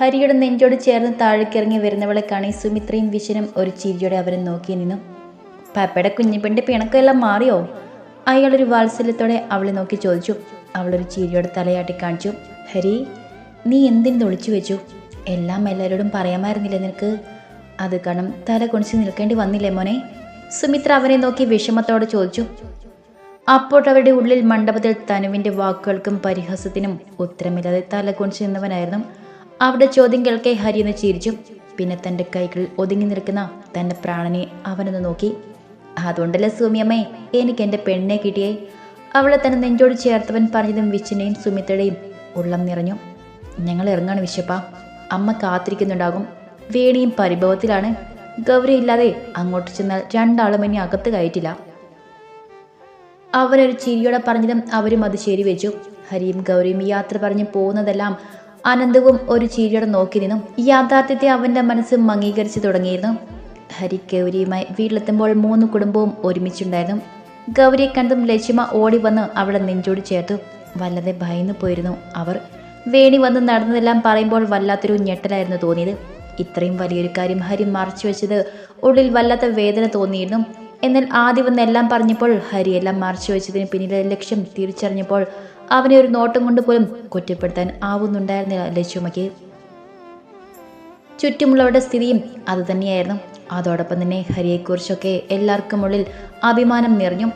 ഹരിയുടെ നെഞ്ചോട് ചേർന്ന് താഴേക്കിറങ്ങി വരുന്നവളെ കാണി സുമിത്രയും വിശനും ഒരു ചിരിയോടെ അവരെ നോക്കി നിന്നു. പപ്പയുടെ കുഞ്ഞിപ്പെന്റെ പിണക്കെല്ലാം മാറിയോ? അയാളൊരു വാത്സല്യത്തോടെ അവളെ നോക്കി ചോദിച്ചു. അവളൊരു ചിരിയോടെ തലയാട്ടി കാണിച്ചു. ഹരി നീ എന്തിന് ഒളിച്ചു വെച്ചു? എല്ലാം എല്ലാവരോടും പറയാമായിരുന്നില്ല നിനക്ക്? അത് കാരണം തല കുണിച്ച് നിൽക്കേണ്ടി വന്നില്ലേ മോനെ? സുമിത്ര അവനെ നോക്കി വിഷമത്തോടെ ചോദിച്ചു. അപ്പോൾ അവരുടെ ഉള്ളിൽ മണ്ഡപത്തിൽ തനുവിന്റെ വാക്കുകൾക്കും പരിഹാസത്തിനും ഉത്തരമില്ലാതെ തല കുണിച്ച് നിന്നവനായിരുന്നു. അവിടെ ചോദ്യം കേൾക്കെ ഹരി എന്ന് ചിരിച്ചു പിന്നെ തന്റെ കൈകളിൽ ഒതുങ്ങി നിൽക്കുന്ന തന്റെ പ്രാണനെ അവനൊന്ന് നോക്കി. അതുകൊണ്ടല്ലേ സുമിയമ്മേ എനിക്ക് എന്റെ പെണ്ണിനെ കിട്ടിയേ? അവളെ തന്നെ നെഞ്ചോട് ചേർത്തവൻ പറഞ്ഞതും വിച്ചിനെയും സുമിത്തയുടെയും ഉള്ളം നിറഞ്ഞു. ഞങ്ങൾ ഇറങ്ങാണ് വിശപ്പ അമ്മ കാത്തിരിക്കുന്നുണ്ടാകും. വേണിയും പരിഭവത്തിലാണ്. ഗൗരി ഇല്ലാതെ അങ്ങോട്ട് ചെന്നാൽ രണ്ടാളും ഇനി അകത്ത് കയറ്റില്ല. അവരൊരു ചിരിയോടെ പറഞ്ഞതും അവരും അത് ശരിവെച്ചു. ഹരിയും ഗൗരിയും യാത്ര പറഞ്ഞ് പോകുന്നതെല്ലാം അനന്തവും ഒരു ചിരിയോടെ നോക്കി നിന്നു. യാഥാർത്ഥ്യത്തെ അവന്റെ മനസ്സ് മംഗീകരിച്ചു തുടങ്ങിയിരുന്നു. ഹരി ഗൗരിയുമായി വീട്ടിലെത്തുമ്പോൾ മൂന്ന് കുടുംബവും ഒരുമിച്ചുണ്ടായിരുന്നു. ഗൗരിയെ കണ്ടതും ലക്ഷ്മ ഓടി വന്ന് അവളെ നെഞ്ചോട് ചേർത്തു. വല്ലാതെ ഭയന്നു പോയിരുന്നു അവർ. വേണി വന്ന് നടന്നതെല്ലാം പറയുമ്പോൾ വല്ലാത്തൊരു ഞെട്ടലായിരുന്നു തോന്നിയത്. ഇത്രയും വലിയൊരു കാര്യം ഹരി മറച്ചു വെച്ചത് ഉള്ളിൽ വല്ലാത്ത വേദന തോന്നിയിരുന്നു. എന്നാൽ ആദ്യം വന്ന് എല്ലാം പറഞ്ഞപ്പോൾ ഹരിയെല്ലാം മറച്ചു വെച്ചതിന് പിന്നിലെ ലക്ഷ്യം തിരിച്ചറിഞ്ഞപ്പോൾ അവനെ ഒരു നോട്ടം കൊണ്ട് പോലും കുറ്റപ്പെടുത്താൻ ആവുന്നുണ്ടായിരുന്നില്ല ലക്ഷ്മയ്ക്ക് ചുറ്റുമുള്ളവരുടെ സ്ഥിതിയും അതുതന്നെയായിരുന്നു അതോടൊപ്പം തന്നെ ഹരിയെക്കുറിച്ചൊക്കെ എല്ലാവർക്കും ഉള്ളിൽ അഭിമാനം നിറഞ്ഞു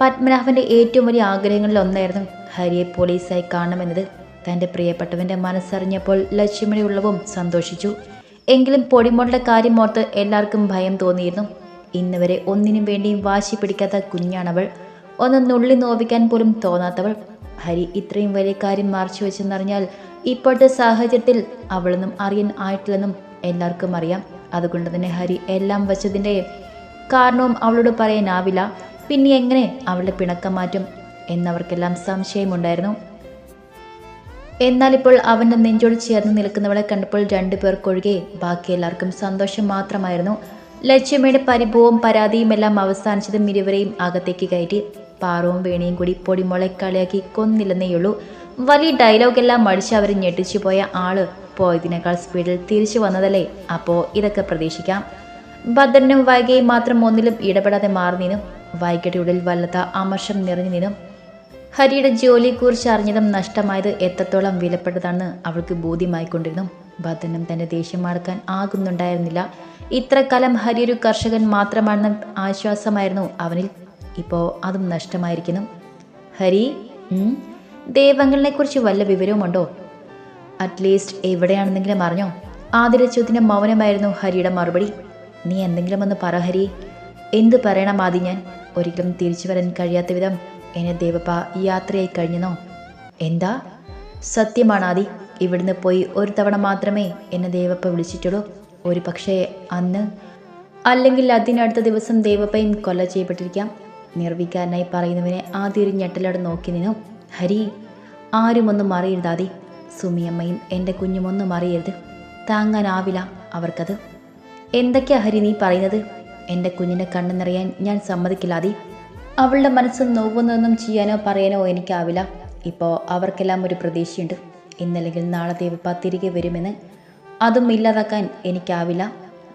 പത്മനാഭന്റെ ഏറ്റവും വലിയ ആഗ്രഹങ്ങളിൽ ഒന്നായിരുന്നു ഹരിയെ പോലീസായി കാണണമെന്നത്. തന്റെ പ്രിയപ്പെട്ടവന്റെ മനസ്സറിഞ്ഞപ്പോൾ ലക്ഷ്മിയുടെ ഉള്ളവും സന്തോഷിച്ചു. എങ്കിലും പൊടിമോളുടെ കാര്യം ഓർത്ത് എല്ലാവർക്കും ഭയം തോന്നിയിരുന്നു. ഇന്ന് വരെ ഒന്നിനും വേണ്ടിയും വാശി പിടിക്കാത്ത കുഞ്ഞാണവൾ. ഒന്ന് നുള്ളി നോവിക്കാൻ പോലും തോന്നാത്തവൾ. ഹരി ഇത്രയും വലിയ കാര്യം മറച്ചു വെച്ചെന്നറിഞ്ഞാൽ ഇപ്പോഴത്തെ സാഹചര്യത്തിൽ അവളൊന്നും അറിയാൻ ആയിട്ടില്ലെന്നും എല്ലാവർക്കും അറിയാം. അതുകൊണ്ട് തന്നെ ഹരി എല്ലാം വച്ചതിന്റെ കാരണവും അവളോട് പറയാനാവില്ല. പിന്നെ എങ്ങനെ അവളുടെ പിണക്കം മാറ്റും എന്നവർക്കെല്ലാം സംശയമുണ്ടായിരുന്നു. എന്നാൽ ഇപ്പോൾ അവന്റെ നെഞ്ചോട് ചേർന്ന് നിൽക്കുന്നവളെ കണ്ടപ്പോൾ രണ്ടുപേർക്കൊഴികെ ബാക്കി എല്ലാവർക്കും സന്തോഷം മാത്രമായിരുന്നു. ലക്ഷ്മിയുടെ പരിഭവവും പരാതിയും എല്ലാം അവസാനിച്ചതും ഇരുവരെയും അകത്തേക്ക് കയറ്റി. പാറവും വേണിയും കൂടി പൊടിമുളെ കളിയാക്കി കൊന്നില്ലെന്നേയുള്ളൂ. വലിയ ഡയലോഗെല്ലാം മടിച്ച് അവർ ഞെട്ടിച്ചു പോയ ആൾ പോയതിനേക്കാൾ സ്പീഡിൽ തിരിച്ചു വന്നതല്ലേ? അപ്പോൾ ഇതൊക്കെ പ്രതീക്ഷിക്കാം. ഭദ്രനും വൈകയും മാത്രം ഒന്നിലും ഇടപെടാതെ മാറി നിന്നും. വൈകിയുടെ ഉള്ളിൽ അമർഷം നിറഞ്ഞു നിന്നും. ഹരിയുടെ ജോലിയെക്കുറിച്ച് അറിഞ്ഞതും നഷ്ടമായത് എത്രത്തോളം വിലപ്പെട്ടതാണെന്ന് അവൾക്ക് ബോധ്യമായിക്കൊണ്ടിരുന്നു. ഭദ്രനും തന്റെ ദേഷ്യം മടക്കാൻ ആകുന്നുണ്ടായിരുന്നില്ല. ഇത്ര കാലം ഹരി ഒരു കർഷകൻ മാത്രമാണെന്ന ആശ്വാസമായിരുന്നു അവനിൽ. ഇപ്പോൾ അതും നഷ്ടമായിരിക്കുന്നു. ഹരി ഉം, ദൈവങ്ങളെ കുറിച്ച് വല്ല വിവരവുമുണ്ടോ? അറ്റ്ലീസ്റ്റ് എവിടെയാണെന്നെങ്കിലും അറിഞ്ഞോ? ആദ്യ ചോദ്യത്തിന് മൗനമായിരുന്നു ഹരിയുടെ മറുപടി. നീ എന്തെങ്കിലും ഒന്ന് പറ ഹരി. എന്ത് പറയണം ആദ്യം ഞാൻ? ഒരിക്കലും തിരിച്ചു വരാൻ കഴിയാത്ത വിധം എന്നെ ദേവപ്പ യാത്രയായി കഴിഞ്ഞെന്നോ? എന്താ? സത്യമാണ് ആദി. ഇവിടുന്ന് പോയി ഒരു തവണ മാത്രമേ എന്നെ ദേവപ്പ വിളിച്ചിട്ടുള്ളൂ. ഒരു പക്ഷേ അന്ന് അല്ലെങ്കിൽ അതിനടുത്ത ദിവസം ദേവപ്പയും കൊല്ല ചെയ്യപ്പെട്ടിരിക്കാം. നിർവികാരനായി പറയുന്നവനെ ആദ്യ ഒരു ഞെട്ടലോടെ നോക്കി നിന്നു. ഹരി ആരുമൊന്നും അറിയരുതാതി. സുമിയമ്മയും എന്റെ കുഞ്ഞുമൊന്നും അറിയരുത്. താങ്ങാനാവില്ല അവർക്കത്. എന്തൊക്കെയാ ഹരി നീ പറയുന്നത്? എന്റെ കുഞ്ഞിന്റെ കണ്ണു നിറയാൻ ഞാൻ സമ്മതിക്കില്ലാതി. അവളുടെ മനസ്സ് നോവുന്നതൊന്നും ചെയ്യാനോ പറയാനോ എനിക്കാവില്ല. ഇപ്പോൾ അവർക്കെല്ലാം ഒരു പ്രതീക്ഷയുണ്ട്. ഇന്നല്ലെങ്കിൽ നാളെ ദേവപ്പ തിരികെ വരുമെന്ന്. അതും ഇല്ലാതാക്കാൻ എനിക്കാവില്ല.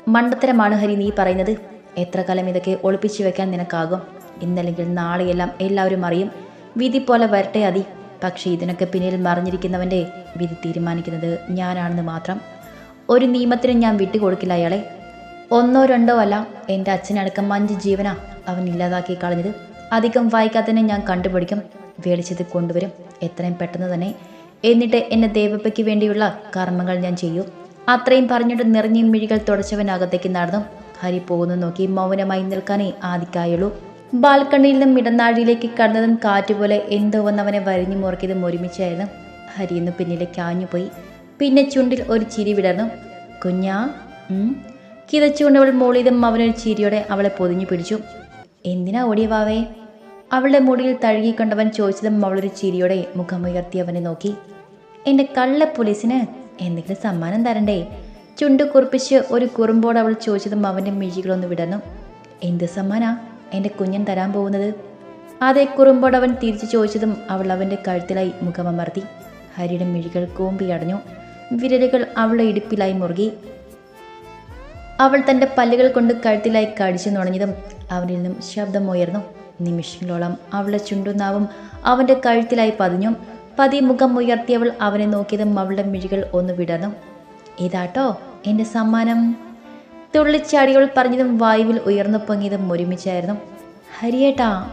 മണ്ടത്തരമാണ് ഹരി നീ പറയുന്നത്. എത്ര കാലം ഇതൊക്കെ ഒളിപ്പിച്ചു വെക്കാൻ നിനക്കാകും? ഇന്നല്ലെങ്കിൽ നാളെയെല്ലാം എല്ലാവരും അറിയും. വിധി പോലെ വരട്ടെ അതി. പക്ഷേ ഇതിനൊക്കെ പിന്നിൽ മറിഞ്ഞിരിക്കുന്നവന്റെ വിധി തീരുമാനിക്കുന്നത് ഞാനാണെന്ന് മാത്രം. ഒരു നിയമത്തിനും ഞാൻ വിട്ടുകൊടുക്കില്ല അയാളെ. ഒന്നോ രണ്ടോ അല്ല എന്റെ അച്ഛനടക്കം അഞ്ച് ജീവനാ അവൻ ഇല്ലാതാക്കി കളഞ്ഞത്. അധികം വായിക്കാത്തതിനെ ഞാൻ കണ്ടുപിടിക്കും. വേടിച്ചത് കൊണ്ടുവരും. എത്രയും പെട്ടെന്ന് തന്നെ. എന്നിട്ട് എന്നെ ദേവപ്പയ്ക്ക് വേണ്ടിയുള്ള കർമ്മങ്ങൾ ഞാൻ ചെയ്യും. അത്രയും പറഞ്ഞിട്ട് നിറഞ്ഞ മിഴികൾ തുടച്ചവൻ അകത്തേക്ക് നടന്നു. ഹരി പോകുന്നു നോക്കി മൗനമായി നിൽക്കാനേ ആദിക്കായുള്ളൂ. ബാൽക്കണിയിൽ നിന്നും ഇടനാഴിയിലേക്ക് കടന്നതും കാറ്റുപോലെ എന്തോ വന്നവനെ വരിഞ്ഞു മുറുക്കിയതും ഒരുമിച്ചായിരുന്നു. ഹരിയെന്ന് പിന്നിലേക്ക് ആഞ്ഞുപോയി പിന്നെ ചുണ്ടിൽ ഒരു ചിരി വിടർന്നു. കുഞ്ഞാ കിതച്ചുകൊണ്ട് അവൾ മോളിയതും അവനൊരു ചിരിയോടെ അവളെ പൊതിഞ്ഞു പിടിച്ചു. എന്തിനാ ഓടിയവാവേ അവളുടെ മുടിയിൽ തഴുകിക്കൊണ്ടവൻ ചോദിച്ചതും അവളൊരു ചിരിയോടെ മുഖമുയർത്തി അവനെ നോക്കി. എന്റെ കള്ള പോലീസിന് എന്തെങ്കിലും സമ്മാനം തരണ്ടേ? ചുണ്ടു കുറിപ്പിച്ച് ഒരു കുറുമ്പോട് അവൾ ചോദിച്ചതും അവന്റെ മിഴികളൊന്ന് വിടർന്നു. എന്ത് സമ്മാനാ? എന്റെ കുഞ്ഞൻ തരാൻ പോകുന്നത്? അതേ കുറുമ്പോട് അവൻ തിരിച്ചു ചോദിച്ചതും അവൾ അവന്റെ കഴുത്തിലായി മുഖമമർത്തി ഹരിയുടെ മിഴികൾ കൂമ്പി അടഞ്ഞു. വിരലുകൾ അവളുടെ ഇടുപ്പിലായി മുറുകി. അവൾ തന്റെ പല്ലുകൾ കൊണ്ട് കഴുത്തിലായി കടിച്ചു നുണഞ്ഞതും അവനിൽ നിന്നും ശബ്ദമുയർന്നു നിമിഷങ്ങളോളം അവളുടെ ചുണ്ടുനാവും അവന്റെ കഴുത്തിലായി പതിഞ്ഞു. പതി മുഖം ഉയർത്തിയവൾ അവനെ നോക്കിയതും അവളുടെ മിഴികൾ ഒന്ന് വിടർന്നു. ഇതാട്ടോ എന്റെ സമ്മാനം. തുള്ളിച്ചാടികൾ പറഞ്ഞതും വായുവിൽ ഉയർന്നു പൊങ്ങിയതും ഒരുമിച്ചായിരുന്നു. ഹരിയേട്ടാ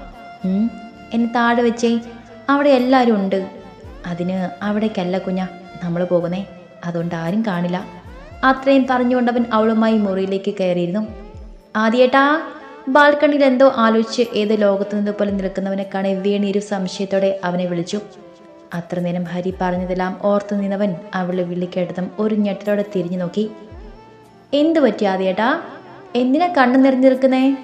എന്നെ താഴെ വെച്ചേ. അവിടെ എല്ലാവരും ഉണ്ട്. അതിന് അവിടേക്കല്ല കുഞ്ഞ നമ്മൾ പോകുന്നേ. അതുകൊണ്ട് ആരും കാണില്ല. അത്രയും പറഞ്ഞുകൊണ്ടവൻ അവളുമായി മുറിയിലേക്ക് കയറിയിരുന്നു. ആദ്യേട്ടാ ബാൽക്കണിയിൽ എന്തോ ആലോചിച്ച് ഏത് ലോകത്തു നിന്ന് പോലെ നിൽക്കുന്നവനെ കാണെ വീണീരു സംശയത്തോടെ അവനെ വിളിച്ചു. അത്ര നേരം ഹരി പറഞ്ഞതെല്ലാം ഓർത്തു നിന്നവൻ അവളെ വിളിക്കേട്ടതും ഒരു ഞെട്ടലോടെ തിരിഞ്ഞു നോക്കി. എന്തു പറ്റി ആദ്യേട്ടാ? എന്തിനാ കണ്ണു നിറഞ്ഞു നിൽക്കുന്നേ?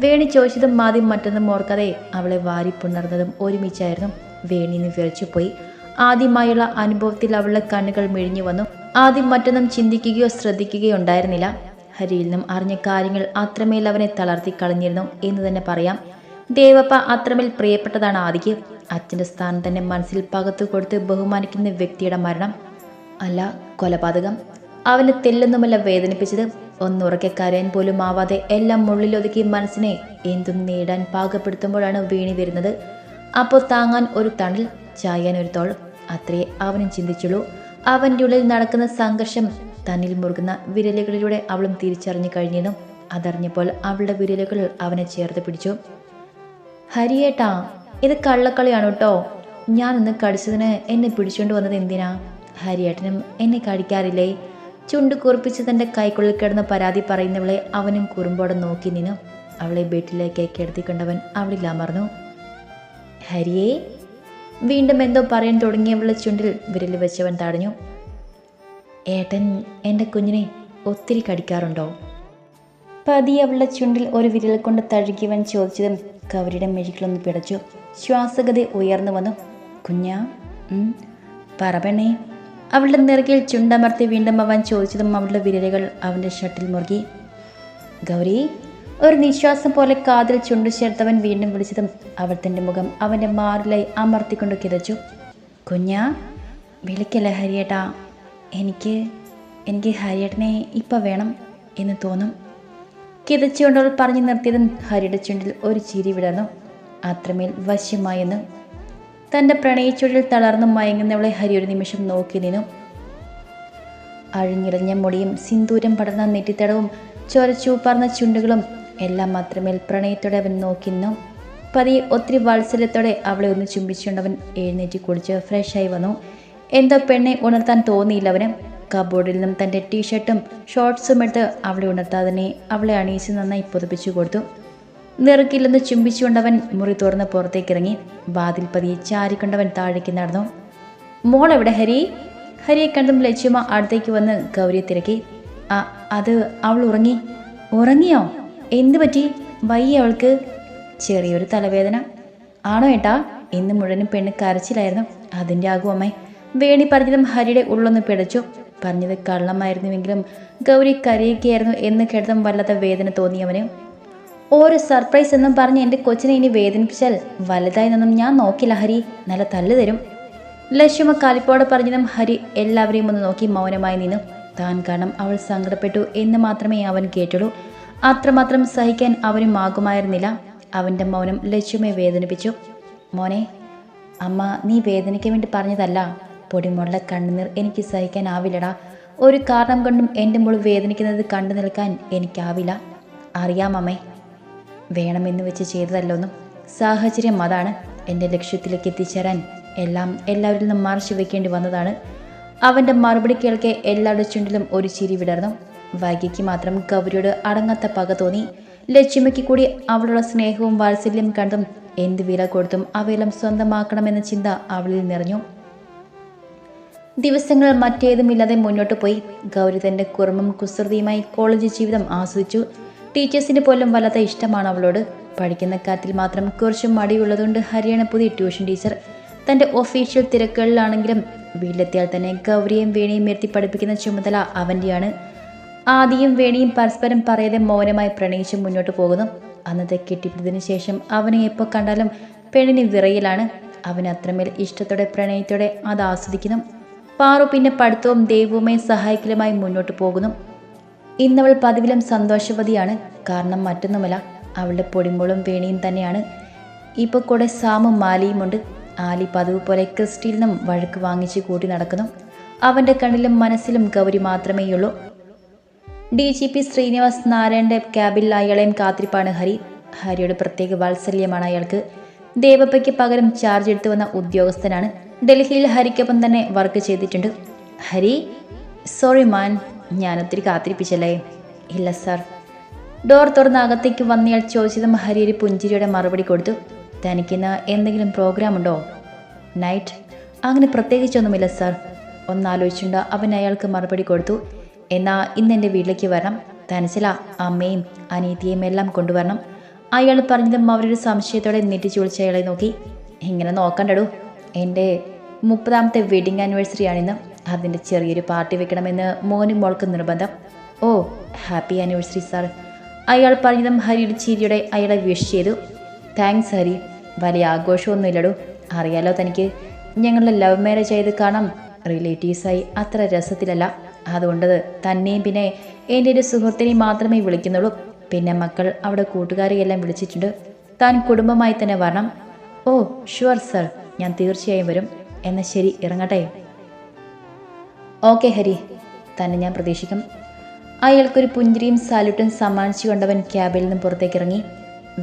വേണി ചോദിച്ചതും ആദ്യം മറ്റൊന്നും ഓർക്കാതെ അവളെ വാരി പുണർന്നതും ഒരുമിച്ചായിരുന്നു വേണി നിന്ന് വിറച്ചുപോയി ആദ്യമായുള്ള അനുഭവത്തിൽ അവളുടെ കണ്ണുകൾ മിഴിഞ്ഞു വന്നു. ആദ്യം മറ്റൊന്നും ചിന്തിക്കുകയോ ശ്രദ്ധിക്കുകയോ ഉണ്ടായിരുന്നില്ല. ഹരിയിൽ നിന്നും അറിഞ്ഞ കാര്യങ്ങൾ അത്രമേൽ അവനെ തളർത്തി കളഞ്ഞിരുന്നു എന്ന് തന്നെ പറയാം. ദേവപ്പ അത്രമേൽ പ്രിയപ്പെട്ടതാണ് ആദിക്ക്. അച്ഛന്റെ സ്ഥാനം തന്നെ മനസ്സിൽ പകത്തു കൊടുത്ത് ബഹുമാനിക്കുന്ന വ്യക്തിയുടെ മരണം. അല്ല കൊലപാതകം. അവന് തെല്ലൊന്നുമല്ല വേദനിപ്പിച്ചത്. ഒന്നുറക്കെ കരയാൻ പോലും ആവാതെ എല്ലാം മുള്ളിലൊതുക്കി മനസ്സിനെ എന്തും നേടാൻ പാകപ്പെടുത്തുമ്പോഴാണ് വീണി വരുന്നത്. അപ്പോൾ താങ്ങാൻ ഒരു തണൽ ചായാൻ ഒരു തോൾ. അത്രയേ അവനും ചിന്തിച്ചുള്ളൂ. അവന്റെ ഉള്ളിൽ നടക്കുന്ന സംഘർഷം തന്നിൽ മുറുകുന്ന വിരലുകളിലൂടെ അവളും തിരിച്ചറിഞ്ഞു കഴിഞ്ഞിരുന്നു. അതറിഞ്ഞപ്പോൾ അവളുടെ വിരലുകൾ അവനെ ചേർത്ത് പിടിച്ചു. ഹരിയേട്ടാ ഇത് കള്ളക്കളിയാണ് കേട്ടോ ഞാനൊന്ന് കടിച്ചതിന് എന്നെ പിടിച്ചുകൊണ്ട് വന്നത് എന്തിനാ? ഹരിയേട്ടനും എന്നെ കടിക്കാറില്ലേ? ചുണ്ട് കുറിപ്പിച്ച് തന്റെ കൈക്കുള്ളിൽ കിടന്ന് പരാതി പറയുന്നവളെ അവനും കുറുമ്പോടെ നോക്കി നിന്നു. അവളെ ബെഡിലേക്കായി കിടത്തി കണ്ടവൻ അവളിൽ അമർന്നു ഹരിയേ വീണ്ടും എന്തോ പറയാൻ തുടങ്ങിയവളുടെ ചുണ്ടിൽ വിരൽ വെച്ചവൻ തടഞ്ഞു. ഏട്ടൻ എന്റെ കുഞ്ഞിനെ ഒത്തിരി കടിക്കാറുണ്ടോ? പതി അവളുടെ ചുണ്ടിൽ ഒരു വിരൽ കൊണ്ട് തഴുകിയവൻ ചോദിച്ചതും കവരിയുടെ മെഴുകളൊന്ന് പിടച്ചു. ശ്വാസഗതി ഉയർന്നു വന്നു. കുഞ്ഞാ പറ പെണ്ണേ. അവളുടെ നെറുകിൽ ചുണ്ടമർത്തി വീണ്ടും അവൻ ചോദിച്ചതും അവളുടെ വിരലുകൾ അവന്റെ ഷട്ടിൽ മുറുകി. ഗൗരി ഒരു നിശ്വാസം പോലെ കാതിൽ ചുണ്ടു ചേർത്തവൻ വീണ്ടും വിളിച്ചതും അവൾ തന്റെ മുഖം അവന്റെ മാറിലായി അമർത്തിക്കൊണ്ട് കിതച്ചു. കുഞ്ഞാ വിളിക്കല്ല ഹരിയേട്ടാ? എനിക്ക് എനിക്ക് ഹരിയേട്ടനെ ഇപ്പം വേണം എന്ന് തോന്നും. കിതച്ചുകൊണ്ടവൾ പറഞ്ഞു നിർത്തിയതും ഹരിയുടെ ചുണ്ടിൽ ഒരു ചിരി വിടർന്നു. അത്രമേൽ വശ്യമായെന്ന് തന്റെ പ്രണയിച്ചുള്ളിൽ തളർന്നു മയങ്ങുന്നവളെ ഹരി ഒരു നിമിഷം നോക്കി നിന്നു. അഴിഞ്ഞിറഞ്ഞ മുടിയും സിന്ദൂരം പടർന്ന നെറ്റിത്തടവും ചൊരച്ചൂപ്പാർന്ന ചുണ്ടുകളും എല്ലാം മാത്രമേ പ്രണയത്തോടെ അവൻ നോക്കിന്നു പതി പതിയെ ഒത്തിരി വാത്സല്യത്തോടെ അവളെ ഒന്ന് ചുംബിച്ചുകൊണ്ടവൻ എഴുന്നേറ്റ് കുളിച്ച് ഫ്രഷായി വന്നു. എന്തോ പെണ്ണെ ഉണർത്താൻ തോന്നിയില്ല അവന്. കബോർഡിൽ നിന്നും തന്റെ ടീഷർട്ടും ഷോർട്ട്സും എടുത്ത് അവളെ ഉണർത്താതെ അവളെ അണിയിച്ച് നന്നായി പൊതിപ്പിച്ചു കൊടുത്തു. നെറുക്കില്ലെന്ന് ചുംബിച്ചുകൊണ്ടവൻ മുറി തുറന്ന് പുറത്തേക്കിറങ്ങി വാതിൽ പതിയെ ചാരിക്കൊണ്ടവൻ താഴേക്ക് നടന്നു. മോൾ എവിടെ ഹരി? ഹരിയെ കണ്ടും ലക്ഷ്യമ അടുത്തേക്ക് വന്ന് ഗൗരിയെ തിരക്കി. ആ അത് അവൾ ഉറങ്ങി. ഉറങ്ങിയോ? എന്തു പറ്റി? വയ്യ അവൾക്ക്. ചെറിയൊരു തലവേദന. ആണോ ഏട്ടാ? ഇന്ന് മുഴുവനും പെണ്ണ് കരച്ചിലായിരുന്നു. അതിന്റെ ആകും അമ്മേ വേണി പറഞ്ഞതും ഹരിയുടെ ഉള്ളൊന്ന് പിടച്ചു. പറഞ്ഞത് കള്ളമായിരുന്നുവെങ്കിലും ഗൗരി കരയുകയായിരുന്നു എന്ന് കേട്ടതും വല്ലാത്ത വേദന തോന്നിയവന്. ഓരോ സർപ്രൈസ് എന്നും പറഞ്ഞ് എന്റെ കൊച്ചിനെ ഇനി വേദനിപ്പിച്ചാൽ വലുതായി നിന്നും ഞാൻ നോക്കില്ല ഹരി. നല്ല തല്ല് തരും. ലക്ഷ്മ കാലിപ്പോടെ പറഞ്ഞതും ഹരി എല്ലാവരെയും ഒന്ന് നോക്കി മൗനമായി നിന്നു. താൻ കാരണം അവൾ സങ്കടപ്പെട്ടു എന്ന് മാത്രമേ അവൻ കേട്ടുള്ളൂ. അത്രമാത്രം സഹിക്കാൻ അവനും ആകുമായിരുന്നില്ല. അവന്റെ മൗനം ലക്ഷ്മയെ വേദനിപ്പിച്ചു. മോനെ അമ്മ നീ വേദനയ്ക്ക് വേണ്ടി പറഞ്ഞതല്ല. പൊടിമുള്ള കണ്ണുനീർ എനിക്ക് സഹിക്കാനാവില്ലടാ ഒരു കാരണം കൊണ്ടും എന്റെ മോൾ വേദനിക്കുന്നത് കണ്ടു നിൽക്കാൻ എനിക്കാവില്ല. അറിയാം അമ്മേ. വേണമെന്ന് വെച്ച് ചെയ്തതല്ലോന്നും സാഹചര്യം അതാണ് എന്റെ ലക്ഷ്യത്തിലേക്ക് എത്തിച്ചേരാൻ എല്ലാം എല്ലാവരിൽ നിന്നും മറച്ചു വെക്കേണ്ടി വന്നതാണ്. അവന്റെ മറുപടി കേൾക്കെ എല്ലാവരുടെ ചുണ്ടിലും ഒരു ചിരി വിടർന്നു. വൈകിക്ക് മാത്രം ഗൗരിയോട് അടങ്ങാത്ത പക തോന്നി. ലക്ഷ്മിക്ക് കൂടി അവളുടെ സ്നേഹവും വാത്സല്യം കണ്ടും എന്ത് വില കൊടുത്തും അവയെല്ലാം സ്വന്തമാക്കണമെന്ന ചിന്ത അവളിൽ നിറഞ്ഞു. ദിവസങ്ങൾ മറ്റേതുമില്ലാതെ മുന്നോട്ട് പോയി. ഗൗരി തന്റെ കുറുമ്പും കുസൃതിയുമായി കോളേജ് ജീവിതം ആസ്വദിച്ചു. ടീച്ചേഴ്സിന് പോലും വല്ലാത്ത ഇഷ്ടമാണ് അവളോട്. പഠിക്കുന്ന കാര്യത്തിൽ മാത്രം കുറച്ച് മടിയുള്ളതുകൊണ്ട് ഹരിയാണ് പുതിയ ട്യൂഷൻ ടീച്ചർ. തന്റെ ഒഫീഷ്യൽ തിരക്കുകളിലാണെങ്കിലും വീട്ടിലെത്തിയാൽ തന്നെ ഗൗരിയും വേണിയും ഉയർത്തി പഠിപ്പിക്കുന്ന ചുമതല അവന്റെയാണ്. ആദിയും വേണിയും പരസ്പരം പറയാതെ മൗനമായി പ്രണയിച്ച് മുന്നോട്ട് പോകുന്നു. അന്നത്തെ കെട്ടിപ്പിടിച്ചതിന് ശേഷം അവനെ എപ്പോൾ കണ്ടാലും പെണ്ണിന് വിറയിലാണ്. അവൻ അത്രമേൽ ഇഷ്ടത്തോടെ പ്രണയത്തോടെ അത് ആസ്വദിക്കുന്നു. പാറു പിന്നെ പഠിത്തവും ദൈവവുമായി സഹായിക്കലുമായി മുന്നോട്ട് പോകുന്നു. ഇന്നവൾ പതിവിലും സന്തോഷവതിയാണ്. കാരണം മറ്റൊന്നുമല്ല അവളുടെ പൊടിമ്പോളും വേണിയും തന്നെയാണ്. ഇപ്പോൾ കൂടെ സാമും മാലിയുമുണ്ട് ആലി പതിവ് പോലെ ക്രിസ്റ്റിയിൽ നിന്നും വഴക്ക് വാങ്ങിച്ച് കൂട്ടി നടക്കുന്നു. അവന്റെ കണ്ണിലും മനസ്സിലും ഗൗരി മാത്രമേയുള്ളൂ ഡി ജി പി ശ്രീനിവാസ് നാരായണന്റെ ക്യാബിൽ അയാളെയും കാത്തിരിപ്പാണ് ഹരി. ഹരിയുടെ പ്രത്യേക വാത്സല്യമാണ് അയാൾക്ക്. ദേവപ്പയ്ക്ക് പകരം ചാർജ് എടുത്തു വന്ന ഉദ്യോഗസ്ഥനാണ്. ഡൽഹിയിൽ ഹരിക്കൊപ്പം തന്നെ വർക്ക് ചെയ്തിട്ടുണ്ട്. ഹരി സോറി മാൻ ഞാൻ ഒത്തിരി കാത്തിരിപ്പിച്ചല്ലേ? ഇല്ല സാർ ഡോർ തുറന്ന് അകത്തേക്ക് വന്നയാൾ ചോദിച്ചത് മഹരിയൊരു പുഞ്ചിരിയുടെ മറുപടി കൊടുത്തു. തനിക്കിന്ന് എന്തെങ്കിലും പ്രോഗ്രാം ഉണ്ടോ? നൈറ്റ് അങ്ങനെ പ്രത്യേകിച്ചൊന്നുമില്ല സാർ ഒന്നാലോചിച്ചുണ്ട് അവൻ അയാൾക്ക് മറുപടി കൊടുത്തു. എന്നാ ഇന്ന് എന്റെ വീട്ടിലേക്ക് വരണം. തനിച്ചില അമ്മയും അനീതിയെയും എല്ലാം കൊണ്ടുവരണം. അയാൾ പറഞ്ഞതും അവരൊരു സംശയത്തോടെ നീട്ടി വിളിച്ച് അയാളെ നോക്കി. ഇങ്ങനെ നോക്കണ്ടടൂ. എന്റെ മുപ്പതാമത്തെ വെഡിങ് ആനിവേഴ്സറി ആണിന്ന്. അതിന്റെ ചെറിയൊരു പാർട്ടി വെക്കണമെന്ന് മോനും മോൾക്ക് നിർബന്ധം. Oh happy anniversary sir. അയാൾ പറഞ്ഞതും ഹരിയുടെ ചിരിയുടെ അയാളെ വിഷ് ചെയ്തു. താങ്ക്സ് ഹരി. വലിയ ആഘോഷമൊന്നുമില്ലടൂ. അറിയാലോ തനിക്ക്. ഞങ്ങളുടെ ലവ് മാരേജ് ആയത് കാണാം. റിലേറ്റീവ്സായി അത്ര രസത്തിലല്ല. അതുകൊണ്ട് തന്നെയും പിന്നെ എന്റെ ഒരു സുഹൃത്തിനെയും മാത്രമേ വിളിക്കുന്നുള്ളൂ. പിന്നെ മക്കൾ അവിടെ കൂട്ടുകാരെയെല്ലാം വിളിച്ചിട്ടുണ്ട്. താൻ കുടുംബമായി തന്നെ വരണം. Oh sure sir. ഞാൻ തീർച്ചയായും വരും. എന്നാൽ ശരി ഇറങ്ങട്ടെ. ഓക്കെ ഹരി. തന്നെ ഞാൻ പ്രതീക്ഷിക്കും. അയാൾക്കൊരു പുഞ്ചിരിയും സാല്യൂട്ടും സമ്മാനിച്ചു കൊണ്ടവൻ ക്യാബിൽ നിന്ന് പുറത്തേക്ക് ഇറങ്ങി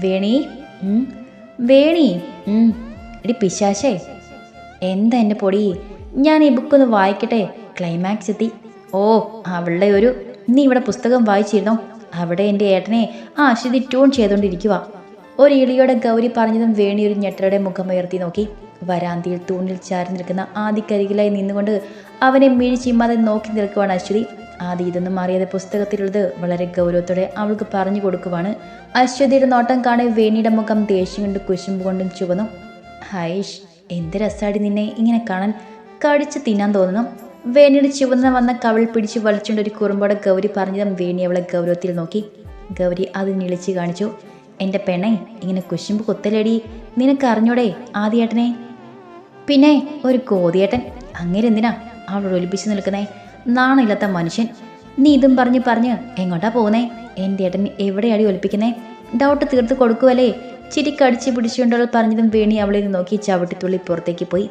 വേണി? വേണി എടി പിശാശേ. എന്താ എന്റെ പൊടി? ഞാൻ ഈ ബുക്കൊന്ന് വായിക്കട്ടെ. ക്ലൈമാക്സ് എത്തി. ഓ അവളുടെ ഒരു നീ ഇവിടെ പുസ്തകം വായിച്ചിരുന്നോ? അവിടെ എന്റെ ഏട്ടനെ ആ അശ്വതി ട്യൂൺ ചെയ്തുകൊണ്ടിരിക്കുക ഒരു ഇളിയോടെ ഗൗരി പറഞ്ഞതും വേണി ഒരു ഞെട്ടരുടെ മുഖം ഉയർത്തി നോക്കി. വരാന്തിയിൽ തൂണിൽ ചാരി നിൽക്കുന്ന ആദിക്കരികിലായി നിന്നുകൊണ്ട് അവനെ മിഴിച്ചിമ്മാതെ നോക്കി നിൽക്കുവാണ് അശ്വതി. ആദി ഇതൊന്നും അറിയാതെ പുസ്തകത്തിലുള്ളത് വളരെ ഗൗരവത്തോടെ അവൾക്ക് പറഞ്ഞു കൊടുക്കുവാണ്. അശ്വതിയുടെ നോട്ടം കാണെ വേണിയുടെ മുഖം ദേഷ്യം കൊണ്ട് കുശുമ്പ് കൊണ്ടും ചുവന്നു. ഹൈഷ് എന്ത് രസാടി നിന്നെ ഇങ്ങനെ കാണാൻ കടിച്ച് തിന്നാൻ തോന്നുന്നു. വേണിയുടെ ചുവന്ന വന്ന കവിൾ പിടിച്ച് വലിച്ചുകൊണ്ട് ഒരു കുറുമ്പോടെ ഗൗരി പറഞ്ഞതും വേണി അവളെ ഗൗരവത്തിൽ നോക്കി. ഗൗരി അത് നിളിച്ച് കാണിച്ചു. എന്റെ പെണ്ണെ ഇങ്ങനെ കുശുമ്പ് കൊത്തലേടി. നിനക്ക് അറിഞ്ഞൂടെ ആദ്യേട്ടനെ? പിന്നെ ഒരു കോതിയേട്ടൻ. അങ്ങനെ എന്തിനാ അവിടെ ഒലിപ്പിച്ച് നിൽക്കുന്നേ? നാണില്ലാത്ത മനുഷ്യൻ. നീ ഇതും പറഞ്ഞ് പറഞ്ഞ് എങ്ങോട്ടാ പോകുന്നേ? എന്റെ ഏട്ടൻ എവിടെയാടി ഒലിപ്പിക്കുന്നേ? ഡൗട്ട് തീർത്ത് കൊടുക്കുവല്ലേ? ചിരി കടിച്ച് പിടിച്ചുകൊണ്ടവൾ പറഞ്ഞതും വേണി അവളെ നോക്കി ചവിട്ടിത്തുള്ളി പുറത്തേക്ക് പോയി.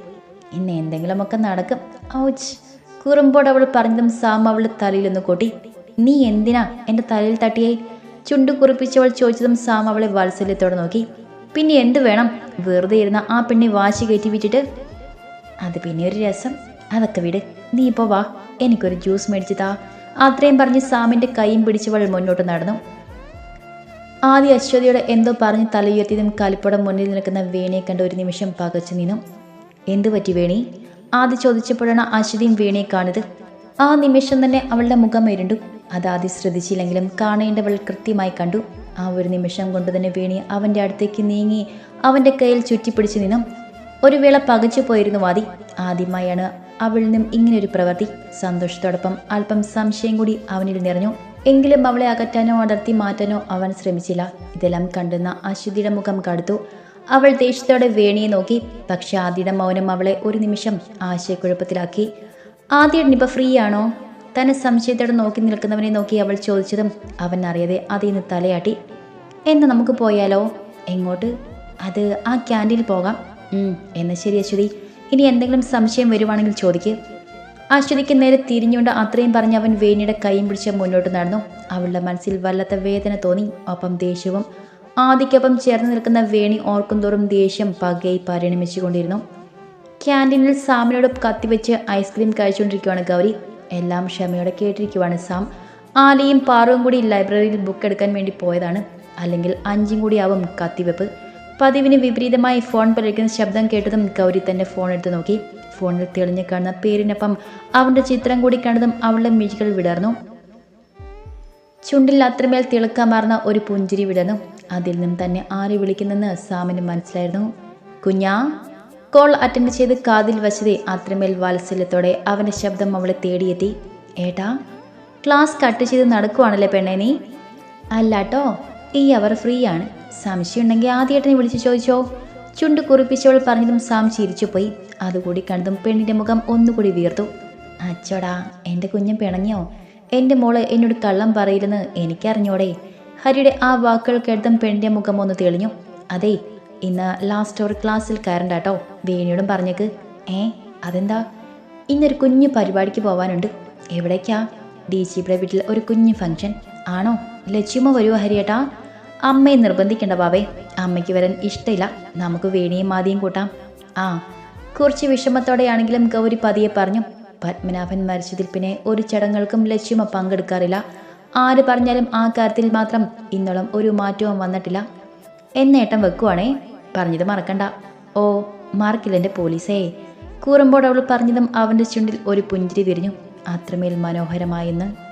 ഇന്ന് എന്തെങ്കിലുമൊക്കെ നടക്കും. ഔച്ച്. കുറുമ്പോട് അവൾ പറഞ്ഞതും സാം അവളുടെ തലയിലൊന്ന് കൊട്ടി. നീ എന്തിനാ എന്റെ തലയിൽ തട്ടിയേ? ചുണ്ടു കുറിപ്പിച്ചവൾ ചോദിച്ചതും സാം അവളെ വാത്സല്യത്തോടെ നോക്കി. പിന്നെ എന്ത് വേണം? വെറുതെ ഇരുന്ന ആ പെണ്ണി വാശി കയറ്റി വിറ്റിട്ട് അത് പിന്നെ ഒരു രസം. അതൊക്കെ വിട്. നീ ഇപ്പോൾ വാ. എനിക്കൊരു ജ്യൂസ് മേടിച്ച് താ അത്രയും പറഞ്ഞ് സാമിന്റെ കൈയും പിടിച്ചവൾ മുന്നോട്ട് നടന്നു. ആദ്യ അശ്വതിയോട് എന്തോ പറഞ്ഞ് തലയുയർത്തിയതും കലിപ്പടം മുന്നിൽ നിൽക്കുന്ന വേണിയെ കണ്ട് ഒരു നിമിഷം പകച്ചു നിന്നു. എന്തു പറ്റി വേണി? ആദ്യ ചോദിച്ചപ്പോഴാണ് അശ്വതിയും വേണിയെ കാണുന്നത്. ആ നിമിഷം തന്നെ അവളുടെ മുഖം ഇരുണ്ടു അത് ആദ്യം ശ്രദ്ധിച്ചില്ലെങ്കിലും കാണേണ്ടവൾ കൃത്യമായി കണ്ടു. ആ ഒരു നിമിഷം കൊണ്ട് തന്നെ വേണി അവന്റെ അടുത്തേക്ക് നീങ്ങി അവന്റെ കയ്യിൽ ചുറ്റിപ്പിടിച്ചു നിന്നു. ഒരു വേള പകച്ചു പോയിരുന്നു വാദി. ആദ്യമായാണ് അവളിൽ നിന്നും ഇങ്ങനൊരു പ്രവൃത്തി. സന്തോഷത്തോടൊപ്പം അല്പം സംശയം കൂടി അവനിൽ നിറഞ്ഞു. എങ്കിലും അവളെ അകറ്റാനോ അടർത്തി മാറ്റാനോ അവൻ ശ്രമിച്ചില്ല. ഇതെല്ലാം കണ്ടുന്ന അശ്വതിയുടെ മുഖം കടുത്തു. അവൾ ദേഷ്യത്തോടെ വേണിയെ നോക്കി. പക്ഷെ ആദ്യയുടെ മൗനം അവളെ ഒരു നിമിഷം ആശയക്കുഴപ്പത്തിലാക്കി. ആദ്യം നിപ ഫ്രീ ആണോ തന്നെ സംശയത്തോടെ നോക്കി നിൽക്കുന്നവനെ നോക്കി അവൾ ചോദിച്ചതും അവൻ അറിയാതെ അതിൽ നിന്ന് തലയാട്ടി. എന്ന് നമുക്ക് പോയാലോ? എങ്ങോട്ട്? അത് ആ ക്യാന്റീനിൽ പോകാം. എന്നാ ശരി അശ്വതി. ഇനി എന്തെങ്കിലും സംശയം വരുവാണെങ്കിൽ ചോദിക്ക്. അശ്വതിക്ക് നേരെ തിരിഞ്ഞുകൊണ്ട് അത്രയും പറഞ്ഞ് അവൻ വേണിയുടെ കൈയും പിടിച്ച് മുന്നോട്ട് നടന്നു. അവളുടെ മനസ്സിൽ വല്ലാത്ത വേദന തോന്നി. ഒപ്പം ദേഷ്യവും ആദിക്കൊപ്പം ചേർന്ന് നിൽക്കുന്ന വേണി ഓർക്കുന്തോറും ദേഷ്യം പകയായി പരിണമിച്ചുകൊണ്ടിരുന്നു. ക്യാന്റീനിൽ സാമിനോട് കത്തിവെച്ച് ഐസ്ക്രീം കഴിച്ചുകൊണ്ടിരിക്കുവാണ് ഗൗരി. എല്ലാം ക്ഷമയോടെ കേട്ടിരിക്കുവാണ് സാം. ആലിയും പാറുവും കൂടി ലൈബ്രറിയിൽ ബുക്ക് എടുക്കാൻ വേണ്ടി പോയതാണ്. അല്ലെങ്കിൽ അഞ്ചും കൂടി ആവും കത്തിവെപ്പ്. പതിവിന് വിപരീതമായി ഫോൺ പലരിക്കുന്ന ശബ്ദം കേട്ടതും ഗൗരി തന്റെ ഫോൺ എടുത്തു നോക്കി. ഫോണിൽ തെളിഞ്ഞു കാണുന്ന പേരിനൊപ്പം അവന്റെ ചിത്രം കൂടി കണ്ടതും അവളുടെ മിഴികൾ വിടർന്നു. ചുണ്ടിൽ അത്രമേൽ തിളക്കമാർന്ന ഒരു പുഞ്ചിരി വിടർന്നു. അതിൽ നിന്നും തന്നെ ആര് വിളിക്കുന്നെന്ന് സാമിന് മനസ്സിലായിരുന്നു. കുഞ്ഞാ കോൾ അറ്റൻഡ് ചെയ്ത് കാതിൽ വച്ചതേ അത്രമേൽ വാത്സല്യത്തോടെ അവന്റെ ശബ്ദം അവളെ തേടിയെത്തി. ഏട്ടാ ക്ലാസ് കട്ട് ചെയ്ത് നടക്കുവാണല്ലേ പെണ്ണേ നീ? അല്ലാട്ടോ ഈ അവർ ഫ്രീ ആണ്. സംശയം ഉണ്ടെങ്കിൽ ആദ്യേട്ടനെ വിളിച്ചു ചോദിച്ചോ. ചുണ്ട് കുറിപ്പിച്ചവൾ പറഞ്ഞതും സാം ചിരിച്ചുപോയി. അതുകൂടി കണ്ടതും പെണ്ണിന്റെ മുഖം ഒന്നുകൂടി വീർത്തു. അച്ചോടാ എന്റെ കുഞ്ഞും പിണങ്ങിയോ? എന്റെ മോൾ എന്നോട് കള്ളം പറയില്ലെന്ന് എനിക്കറിഞ്ഞോടെ. ഹരിയുടെ ആ വാക്കുകൾ കേട്ടതും പെണ്ണിന്റെ മുഖം ഒന്ന് തെളിഞ്ഞു. അതെ ഇന്ന് ലാസ്റ്റ് അവർ ക്ലാസ്സിൽ കയറണ്ട കേട്ടോ വേണിയോടും പറഞ്ഞേക്ക്. ഏ അതെന്താ? ഇന്നൊരു കുഞ്ഞു പരിപാടിക്ക് പോവാനുണ്ട്. എവിടേക്കാ? ഡി ജിയുടെ വീട്ടിൽ ഒരു കുഞ്ഞു ഫംഗ്ഷൻ ആണോ? ലക്ഷ്യമോ വരുമോ ഹരിയേട്ടാ? അമ്മയെ നിർബന്ധിക്കേണ്ട ബാവേ. അമ്മയ്ക്ക് വരാൻ ഇഷ്ടമില്ല നമുക്ക് വേണിയും മാതിയും കൂട്ടാം. ആ കുറച്ച് വിഷമത്തോടെയാണെങ്കിലും ഗൗരി പതിയെ പറഞ്ഞു പത്മനാഭൻ മരിച്ചതിൽ പിന്നെ ഒരു ചടങ്ങുകൾക്കും ലക്ഷ്യമ പങ്കെടുക്കാറില്ല. ആര് പറഞ്ഞാലും ആ കാര്യത്തിൽ മാത്രം ഇന്നോളം ഒരു മാറ്റവും വന്നിട്ടില്ല. എന്നേട്ടം വെക്കുവാണേ പറഞ്ഞത് മറക്കണ്ട. ഓ മറക്കില്ല എന്റെ പോലീസേ കൂറുമ്പോൾ അവൾ പറഞ്ഞതും അവന്റെ ചുണ്ടിൽ ഒരു പുഞ്ചിരി വിരിഞ്ഞു. അത്രമേൽ മനോഹരമായെന്ന്